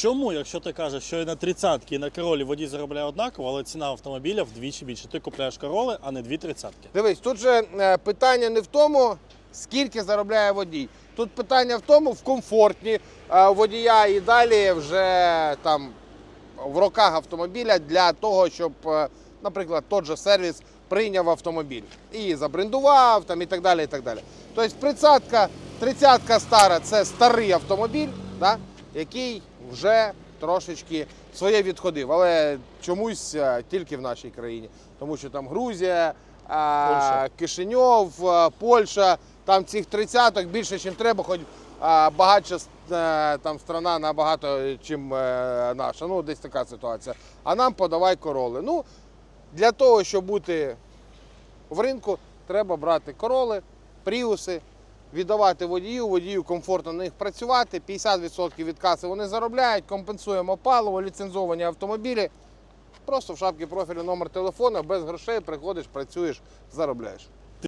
Чому, якщо ти кажеш, що і на 30 і на королі водій заробляє однаково, але ціна автомобіля вдвічі більше. Ти купляєш короли, а не дві тридцятки. Дивись, тут же е, питання не в тому, скільки заробляє водій. Тут питання в тому, в комфортні е, водія і далі вже там в роках автомобіля для того, щоб, е, наприклад, той же сервіс прийняв автомобіль і забрендував там і так далі. І так далі. Тобто тридцятка, тридцятка стара це старий автомобіль, да, який вже трошечки своє відходив, але чомусь е, тільки в нашій країні, тому що там Грузія. а, Польща. Кишиньов, е, Польща, там цих тридцяток більше, ніж треба, хоч багатша е, там страна набагато, чим е, наша. Ну, десь така ситуація. А нам подавай короли. Ну, для того, щоб бути в ринку, треба брати короли, пріуси, віддавати водію, водію комфортно на них працювати. 50% від каси вони заробляють, компенсуємо паливо, ліцензовані автомобілі. Просто в шапці профілю номер телефону, без грошей приходиш, працюєш, заробляєш.